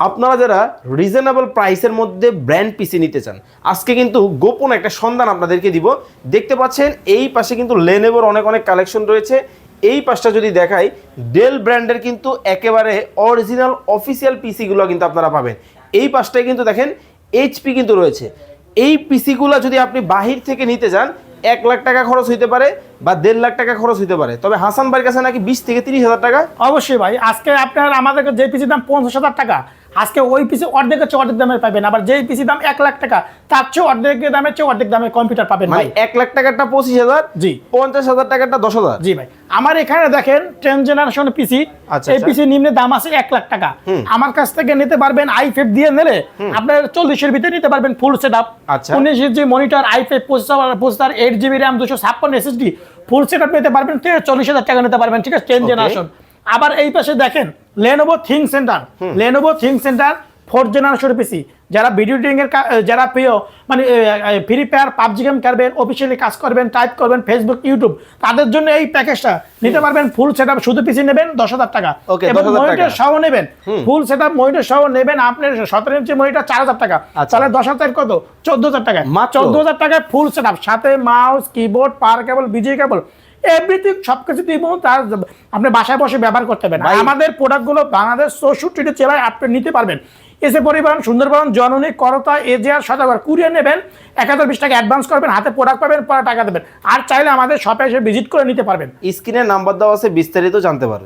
আপনারা যারা রিজনেবল প্রাইসের মধ্যে ব্র্যান্ড পিসি নিতে চান, আজকে কিন্তু গোপন একটা সন্ধান আপনাদেরকে দিব। দেখতে পাচ্ছেন, এই পাশে কিন্তু লেনেভোর অনেক অনেক কালেকশন রয়েছে। এই পাশটা যদি দেখাই ডেল ব্র্যান্ডের কিন্তু একেবারে অরিজিনাল অফিসিয়াল পিসিগুলো কিন্তু আপনারা পাবেন। এই পাশটায় কিন্তু দেখেন এইচপি কিন্তু রয়েছে। এই পিসিগুলো যদি আপনি বাহির থেকে নিতে যান এক লাখ টাকা খরচ হইতে পারে বা দেড় লাখ টাকা খরচ হইতে পারে। তবে হাসান ভাইয়ের কাছে নাকি বিশ থেকে তিরিশ হাজার টাকা? অবশ্যই ভাই, আজকে আপনার আমাদেরকে যে পিসির দাম পঞ্চাশ হাজার টাকা আজকে ওই পিসি অর্ধেকের চেয়ে অর্ধেক দামে পাবেন আবার যেই পিসির দাম এক লাখ টাকা তার চেয়ে অর্ধেক দামের চেয়ে অর্ধেক দামে কম্পিউটার পাবেন মানে ভাই। এক লাখ টাকাটা পঁচিশ হাজার জি। পঞ্চাশ হাজার টাকারটা দশ হাজার। জি ভাই। আমার এখানে দেখেন টেন জেনারেশন পিসি আচ্ছা, এই আচ্ছা। পিসি নিম্নে দাম আছে এক লাখ টাকা। আমার কাছ থেকে নিতে পারবেন আই ফাইভ দিয়ে নিলে আপনার চল্লিশের ভিতরে নিতে পারবেন ফুল সেট আপ আচ্ছা। উনিশ জি মনিটর আই ফাইভ পঁচিশ পঁচিশ এইট জিবি র্যাম দুশো ছাপ্পান্ন এসএসডি ফুল সেট আপ নিতে পারবেন চল্লিশ হাজার টাকা নিতে পারবেন ঠিক আছে? টেন জেনারেশন আবার এই পাশে দেখেন Lenovo think centre Lenovo think centre fourth generation PC যারা ভিডিও এর যারা প্রিয় মানে ফ্রি ফায়ার পাবজি গেম খেলবেন অফিসিয়ালি কাজ করবেন টাইপ করবেন ফেসবুক ইউটিউব তাদের জন্য এই প্যাকেজটা নিতে পারবেন ফুল সেট আপ শুধু পিসি নেবেন দশ হাজার টাকা। এবং 10,000 টাকা। মনিটর সহ নেবেন ফুল সেটআপ মনিটর সহ নেবেন আপনার সতেরো ইঞ্চি মনিটর চার হাজার টাকা। আচ্ছা। তাহলে দশ হাজার কত? চোদ্দ হাজার টাকা। মাত্র? চোদ্দ হাজার টাকায় ফুল সেটআপ সাথে মাউস কিবোর্ড পাওয়ার কেবল বিজয়ী কেবল এভরিথিং সবকিছু দিব তার আপনি বাসায় বসে ব্যবহার করতে পারবেন। আমাদের প্রোডাক্টগুলো বাংলাদেশ চৌষট্টিটি জেলায় আপনি নিতে পারবেন। এসে পরিবহন, সুন্দরবন, জননী, করতা এজিয়ার সদাগর। কুরিয়ার নেবেন এক বিশ টাকা অ্যাডভান্স করবেন, হাতে প্রোডাক্ট পাবেন, পরে টাকা দেবেন। আর চাইলে আমাদের শপে এসে ভিজিট করে নিতে পারবেন। স্ক্রিনের নাম্বার দেওয়া আছে, বিস্তারিত জানতে পারবেন।